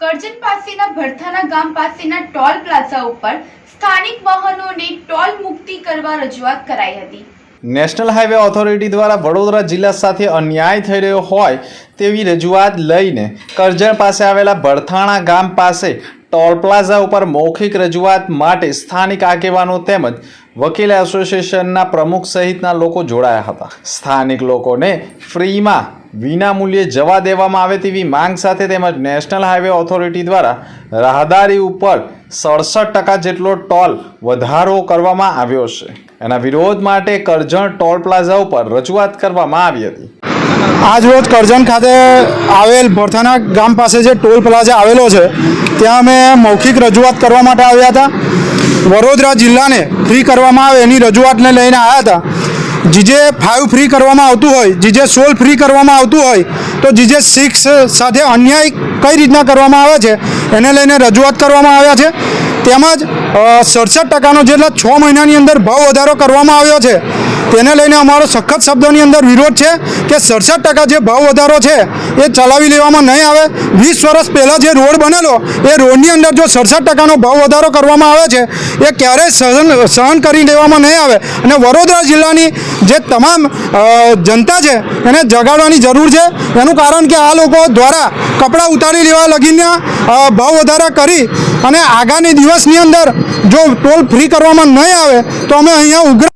કરજણ પાસેના ભરથાના ગામ પાસેના ટોલ પ્લાઝા ઉપર સ્થાનિક વાહનોને ટોલ મુક્તિ કરવા રજૂઆત કરાઈ હતી. નેશનલ હાઈવે ઓથોરિટી દ્વારા વડોદરા જિલ્લા સાથે અન્યાય થઈ રહ્યો હોય તેવી રજૂઆત લઈને કરજણ પાસે આવેલા ભરથાણા ગામ પાસે ટોલ પ્લાઝા ઉપર મૌખિક રજૂઆત માટે સ્થાનિક આગેવાનો તેમજ વકીલ એસોસિએશનના પ્રમુખ સહિતના લોકો જોડાયા હતા. સ્થાનિક લોકોને ફ્રીમાં વિનામૂલ્યે જવા દેવામાં આવે તેવી માંગ સાથે તેમજ નેશનલ હાઈવે ઓથોરિટી દ્વારા રાહદારી ઉપર સડસઠ ટકા જેટલો ટોલ વધારો કરવામાં આવ્યો છે. એના વિરોધ માટે કરજણ ટોલ પ્લાઝા ઉપર રજૂઆત કરવામાં આવી હતી. આજ રોજ કરજણ ખાતે આવેલ ભરથાના ગામ પાસે જે ટોલ પ્લાઝા આવેલો છે, ત્યાં અમે મૌખિક રજૂઆત કરવા માટે આવ્યા હતા. વડોદરા જિલ્લાને ફ્રી કરવામાં આવે એની રજૂઆતને લઈને આવ્યા હતા. જીજે ફાઇવ ફ્રી કરવામાં આવતું હોય, જીજે સોલ ફ્રી કરવામાં આવતું હોય, તો જીજે સિક્સ સાથે અન્યાય કઈ રીતના કરવામાં આવે છે? એને લઈને રજૂઆત કરવામાં આવ્યા છે. તેમજ સડસઠ ટકાનો જેટલા છ મહિનાની અંદર ભાવ વધારો કરવામાં આવ્યો છે. તેને લઈને અમારો સખત શબ્દોની અંદર વિરોધ છે કે સડસઠ ટકા જે ભાવ વધારો છે એ ચલાવી લેવામાં નહીં આવે. વીસ વર્ષ પહેલાં જે રોડ બનેલો, એ રોડની અંદર જો સડસઠ ટકાનો ભાવ વધારો કરવામાં આવે છે, એ ક્યારેય સહન સહન કરી લેવામાં નહીં આવે. અને વડોદરા જિલ્લાની જે તમામ જનતા છે, એને જગાડવાની જરૂર છે. એનું કારણ કે આ લોકો દ્વારા કપડાં ઉતારી લેવા લગીને ભાવ વધારા કરી અને આગામી દિવસની અંદર જો ટોલ ફ્રી કરવામાં નહીં આવે, તો અમે અહીંયા ઉગ્ર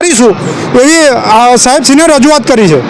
કરીશું. એવી સાહેબ સિનિયર રજૂઆત કરી છે.